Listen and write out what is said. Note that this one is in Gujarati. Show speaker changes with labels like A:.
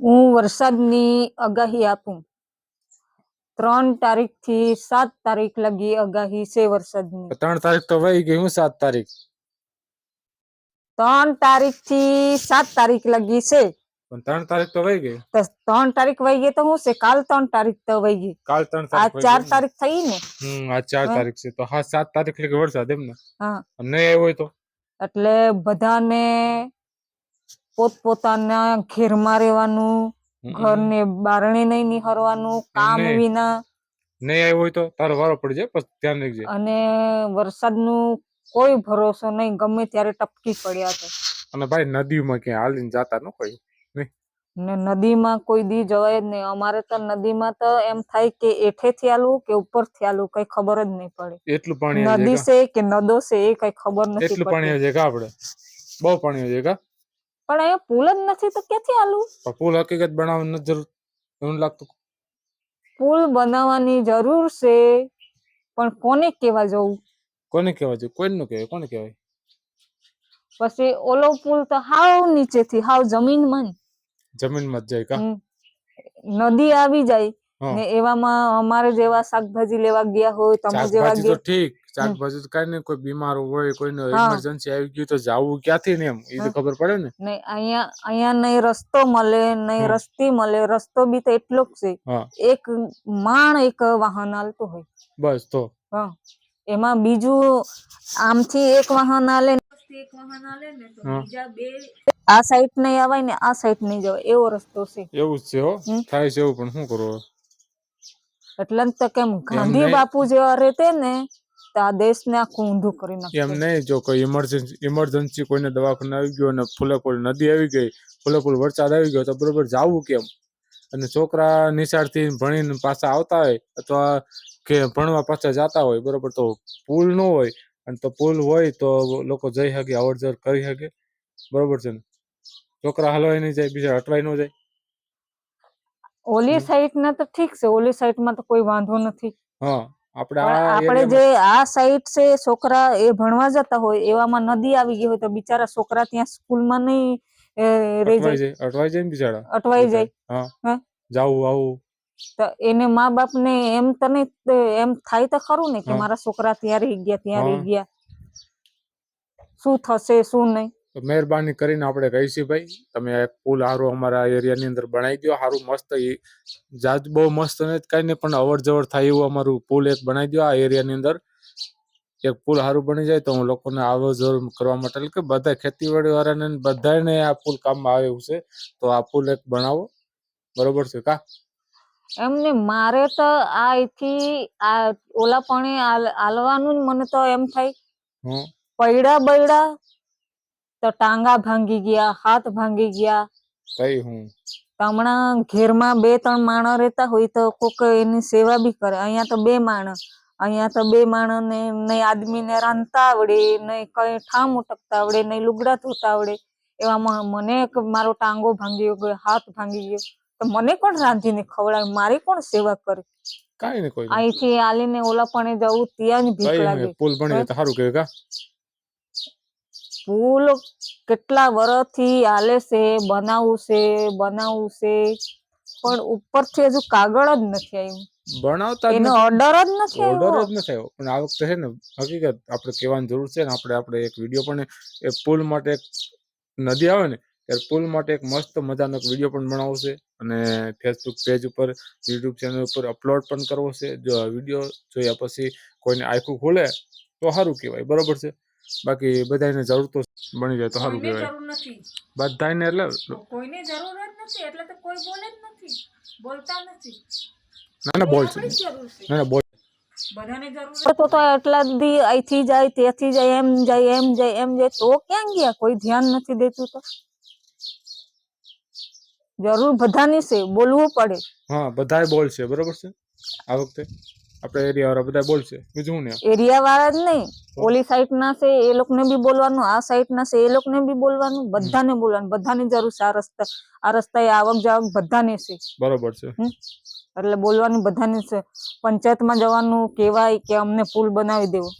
A: હું વરસાદની આગાહી આપું. ત્રણ તારીખથી સાત તારીખ લગી આગાહી છે વરસાદની.
B: ત્રણ તારીખ તો વહી ગઈ હું સાત તારીખ?
A: ત્રણ તારીખથી સાત તારીખ લગી છે.
B: પણ ત્રણ તારીખ તો વહી ગઈ?
A: તો ત્રણ તારીખ વહી ગઈ તો હું છે? કાલ ત્રણ તારીખ તો વહી ગઈ.
B: કાલ ત્રણ
A: આ
B: તારીખ વહી
A: ચાર
B: ગઈ ને.
A: તારીખ થઈ ને?
B: હમ આ ચાર
A: હા.
B: તારીખ છે. તો હા સાત તારીખ લગી વરસાદ એમ ને?
A: હા.
B: અને નહીં આવ્યો હોય તો?
A: એટલે બધાને પોતપોતાના ઘેરમાં રહેવાનું. ઘરને બારણે નહીં નિહરવાનું કામ વિના.
B: નહીં આવ્યો હોય તો તારો વારો પડી જાય ધ્યાન રાખજે.
A: અને વરસાદનું કોઈ ભરોસો નહીં ગમે ત્યારે ટપકી પડ્યા છે
B: અને ભાઈ નદીમાં ક્યાંય હાલીને જાતા ન કોઈ
A: ને નદીમાં કોઈ દી જવાય જ નહીં. અમારે તો નદીમાં તો એમ થાય કે એઠેથી આલું કે ઉપરથી આલું કઈ ખબર જ નહીં પડે.
B: એટલું પાણી
A: નદી છે કે નદો છે એ કઈ ખબર નથી
B: એટલું પાણી આવી જાય આપડે બહુ પાણી આવી કા?
A: પણ અહીંયા પુલ જ નથી તો ક્યાંથી આલું?
B: પુલ હકીકત બનાવવાની નથી જરૂર એવું લાગતું.
A: પુલ બનાવવાની જરૂર છે પણ કોને કેવા જવું?
B: કોને કેવા જવું? કોઈ નું કહેવાય કોને કહેવાય?
A: પછી ઓલો પુલ તો હાવ નીચેથી હાવ જમીનમાં.
B: જમીનમાં જ જાય કા?
A: નદી આવી જાય. ને એવામાં અમારે જેવા શાકભાજી લેવા ગયા હોય તમે જેવા
B: શાકભાજી
A: ગયા
B: ઠીક શાકભાજી તો કઈ નહીં કોઈ બીમાર હોય કોઈને ઇમરજન્સી આવી ગયું તો જવું ક્યાંથી ને એમ? એ તો ખબર પડે ને.
A: નહીં અહીંયા અહીંયા નહીં રસ્તો મળે નહીં રસ્તી મળે રસ્તો બી તો એટલો જ છે. એક માણ એક વાહન હાલતું હોય.
B: બસ તો.
A: હા. એમાં બીજું આમથી એક વાહન આલે ને એક વાહન આલે ને તો બીજા બે આ સાઈડ નહીં આવાય ને આ સાઈડ નહીં જવાય એવો રસ્તો છે.
B: એવું જ છે હો. થાય છે એવું પણ શું હવે?
A: એટલે તો કેમ ગાંધી બાપુ જેવા રહેતે ને તો આ દેશને આખું ઊંધું કરી
B: એમ નહીં જો કોઈ ઇમરજન્સી ઇમરજન્સી કોઈને દવાખાને આવી ગયો અને ફૂલેફૂલ નદી આવી ગઈ ફૂલેફૂલ વરસાદ આવી ગયો તો બરોબર જાવું કેમ? અને છોકરા નિશાળથી ભણીને પાછા આવતા હોય અથવા કે ભણવા પાછા જતા હોય બરોબર તો પુલ ન હોય. અને તો પુલ હોય તો લોકો જઈ શકે અવર જવર કરી શકે. બરોબર છે ને? છોકરા હલવાઈ નહીં જાય બીજા અટવાઈ ન જાય.
A: ઓલી
B: સાઈટ
A: સાઈડ ના તો ઠીક છે ઓલી સાઈડમાં તો કોઈ વાંધો નથી.
B: આપણે
A: જે આ સાઈડ છે છોકરા એ ભણવા જતા હોય એવામાં નદી આવી ગઈ હોય તો બિચારા છોકરા ત્યાં સ્કૂલમાં નહીં રહી જાય.
B: અટવાઈ જાય બિચારા?
A: અટવાઈ જાય.
B: જાવું આવું.
A: તો એને મા બાપ ને એમ તને એમ થાય તો ખરું ને કે મારા છોકરા ત્યાં રહી ગયા ત્યાં રહી ગયા. શું થશે શું નહીં?
B: તો મહેરબાની કરીને આપણે કહીશું ભાઈ તમે એક પુલ સારું અમારા એરિયાની અંદર બનાવી દો સારું મસ્ત એ જાજ બહુ મસ્ત નથી કાંઈ નહીં પણ અવર જવર થાય એવું અમારું પુલ એક બનાવી દો આ એરિયાની અંદર. એક પુલ સારું બની જાય તો હું લોકોને આવો જવર કરવા માટે એટલે કે બધા ખેતીવાડી વાળાને બધાને આ પુલ કામમાં આવે એવું છે તો આ પુલ એક બનાવો. બરોબર છે કા?
A: એમને મારે તો આ અહીંથી આ ઓલા પણ હાલવાનું જ મને તો એમ થાય.
B: હં
A: પૈડા બૈડા તો ટાંગા ભાંગી ગયા હાથ ભાંગી ગયા.
B: કઈ હું?
A: હમણાં ઘેરમાં બે ત્રણ માણસ રહેતા હોય તો કોક એની સેવા બી કરે. અહીંયા તો બે માણસ. અહીંયા તો બે માણસ ને નહીં આદમીને રાંધતા આવડે નહીં કઈ ઠામ ઉટકતા આવડે નહીં લુગડા ધોતા આવડે. એવામાં મને મારો ટાંગો ભાંગી ગયો હાથ ભાંગી ગયો. તો મને કોણ રાંધીને ખવડાવે? મારી કોણ સેવા કરે?
B: કાંઈ નહીં કોઈ
A: અહીંથી આલીને ઓલા પણ જવું ત્યાં જ ભીખ લાગે.
B: પુલ બની સારું કહેવાય કા?
A: પુલ કેટલા વર્ષથી આલે છે બનાવવું છે પણ ઉપરથી હજુ કાગળ જ નથી આવ્યું.
B: બનાવતા
A: એનો ઓર્ડર જ નથી
B: ઓર્ડર જ નથી આવ્યો. પણ આ વખતે છે ને હકીકત આપણે કહેવાની જરૂર છે ને આપણે આપણે એક વીડિયો પણ એ પુલ માટે એક નદી આવે ને ત્યારે પુલ માટે એક મસ્ત મજાનો એક વીડિયો પણ બનાવશે અને ફેસબુક પેજ ઉપર યુટ્યુબ ચેનલ ઉપર અપલોડ પણ કરવો છે. જો વીડિયો જોયા પછી કોઈને આખું ખોલે તો સારું કહેવાય. બરોબર છે? બાકી બધાને જરૂર તો બની જાય તો સારું કહેવાય. બધાને એટલે
A: કોઈને જરૂર જ નથી એટલે તો કોઈ બોલે જ નથી. બોલતા નથી.
B: ના ના બોલ. ના ના બોલ.
A: બધાને જરૂર તો તો એટલા દી અહીંથી જાય તેથી જાય એમ જાય એમ જાય એમ જાય તો ક્યાં ગયા? કોઈ ધ્યાન નથી દેતું તો. જરૂર બધાની છે બોલવું પડે.
B: હા બધાય બોલશે બરોબર છે? આ વખતે? આપણે એરિયા વાળા બધા બોલશે. બીજું ને
A: એરિયા વાળા જ નહીં. ઓલી સાઈડ ના છે એ લોકોને બી બોલવાનું આ સાઈડ ના છે એ લોકોને બી બોલવાનું બધાને બોલવાનું બધાની જરૂર છે આ રસ્તા આ રસ્તા આવક જાવક બધાને છે.
B: બરોબર છે.
A: એટલે બોલવાનું બધાને છે. પંચાયતમાં જવાનું કહેવાય કે અમને પુલ બનાવી દેવો.